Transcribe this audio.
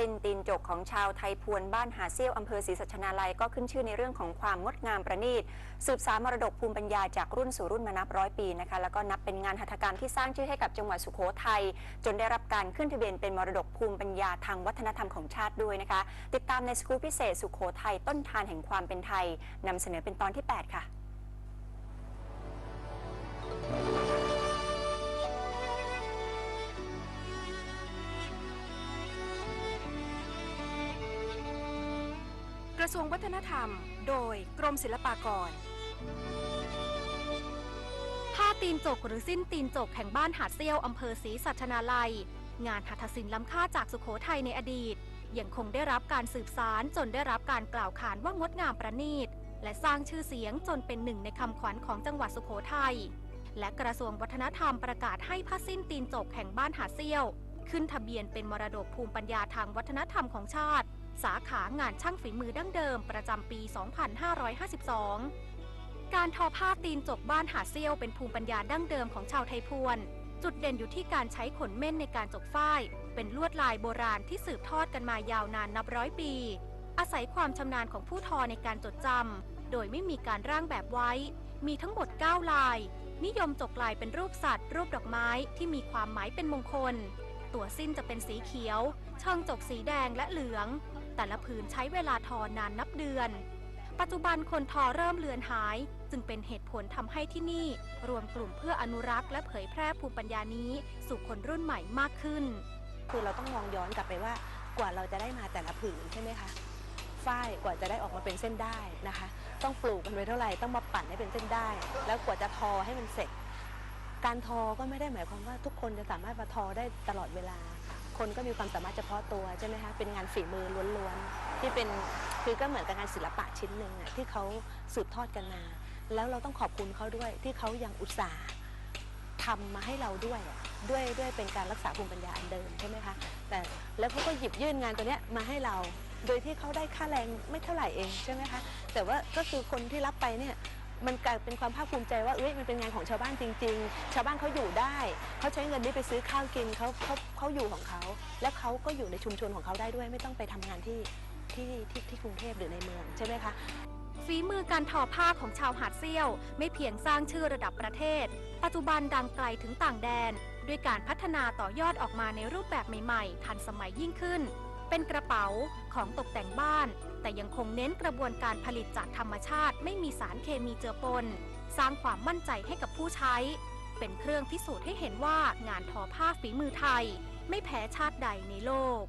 จินตีนจกของชาวไทยพวนบ้านหาเซี่ยวอำเภอศรีสัชนาลัยก็ขึ้นชื่อในเรื่องของความงดงามประณีต สืบสานมรดกภูมิปัญญาจากรุ่นสู่รุ่นมานับร้อยปีนะคะแล้วก็นับเป็นงานหัตถกรรมที่สร้างชื่อให้กับจังหวัดสุโขทัยจนได้รับการขึ้นทะเบียนเป็นมรดกภูมิปัญญาทางวัฒนธรรมของชาติด้วยนะคะ ติดตามในสกู๊ปพิเศษสุโขทัยต้นทานแห่งความเป็นไทยนำเสนอเป็นตอนที่ 8 ค่ะ ระทรวงวัฒนธรรม โดยกรมศิลปากร ผ้าตีนจกหรือสิ้นตีนจกแห่งบ้านหาดเซี่ยวอำเภอศรีสัชนาลัย งานหัตถศิลป์ล้ำค่าจากสุโขทัยในอดีต ยังคงได้รับการสืบสารจนได้รับการกล่าวขานว่างดงามประณีต และสร้างชื่อเสียงจนเป็นหนึ่งในคำขวัญของจังหวัดสุโขทัยและกระทรวงวัฒนธรรมประกาศให้ผ้าสิ้นตีนจกแห่งบ้านหาดเซี่ยว ขึ้นทะเบียนเป็นมรดกภูมิปัญญาทางวัฒนธรรมของชาติ สาขางานช่างฝีมือดั้งเดิมประจำปี 2552 การทอผ้าตีนจกบ้านหาเซียวเป็นภูมิปัญญาดั้งเดิมของชาวไทยพวน จุดเด่นอยู่ที่การใช้ขนเม่นในการจกฝ้าย เป็นลวดลายโบราณที่สืบทอดกันมายาวนานนับร้อยปี อาศัยความชำนาญของผู้ทอในการจดจำโดยไม่มีการร่างแบบไว้ มีทั้งหมด 9 ลาย นิยมจกลายเป็นรูปสัตว์ รูปดอกไม้ที่มีความหมายเป็นมงคล ตัวสิ้นจะเป็นสีเขียว ช่องจกสีแดงและเหลือง แต่ละผืนใช้เวลาทอนานนับเดือน ปัจจุบันคนทอเริ่มเลือนหาย จึงเป็นเหตุผลทำให้ที่นี่ รวมกลุ่มเพื่ออนุรักษ์และเผยแพร่ภูมิปัญญานี้ สู่คนรุ่นใหม่มากขึ้น คือเราต้องมองย้อนกลับไปว่ากว่าเราจะได้มาแต่ละผืนใช่ไหมคะฝ้ายกว่าจะได้ออกมาเป็นเส้นได้นะคะ ต้องปลูกกันไปเท่าไหร่ต้องมาปั่นให้เป็นเส้นได้ แล้วกว่าจะทอให้มันเสร็จ การทอก็ไม่ได้หมายความว่าทุกคนจะสามารถมาทอได้ตลอดเวลา คนก็มีความสามารถเฉพาะตัวใช่ไหมคะเป็นงานฝีมือล้วนๆที่เป็นคือก็เหมือนกับงานศิลปะชิ้นหนึ่งอะที่เขาสืบทอดกันมา แล้วเราต้องขอบคุณเขาด้วยที่เขายังอุตส่าห์ทำมาให้เราด้วยอะด้วยด้วยเป็นการรักษาภูมิปัญญาอันเดิมใช่ไหมคะแต่แล้วเขาก็หยิบยื่นงานตัวเนี้ยมาให้เรา โดยที่เขาได้ค่าแรงไม่เท่าไหร่เองใช่ไหมคะแต่ว่าก็คือคนที่รับไปเนี่ย มันกลายเป็นความภาคภูมิใจว่าเอ้ยมันเป็นงานของชาวบ้านจริง ๆ ชาวบ้านเขาอยู่ได้ เขาใช้เงินนี้ไปซื้อข้าวกินเขาเขาเขาอยู่ของเขา และเขาก็อยู่ในชุมชนของเขาได้ด้วย ไม่ต้องไปทำงานที่ที่ที่ที่กรุงเทพหรือในเมืองใช่ไหมคะฝีมือการทอผ้าของชาวหาดเซี่ยว ไม่เพียงสร้างชื่อระดับประเทศ ปัจจุบันดังไกลถึงต่างแดน ด้วยการพัฒนาต่อยอดออกมาในรูปแบบใหม่ ๆ ทันสมัยยิ่งขึ้น เป็นกระเป๋าของตกแต่งบ้าน แต่ยังคงเน้นกระบวนการผลิตจากธรรมชาติ ไม่มีสารเคมีเจือปน สร้างความมั่นใจให้กับผู้ใช้ เป็นเครื่องพิสูจน์ให้เห็นว่างานทอผ้าฝีมือไทย ไม่แพ้ชาติใดในโลก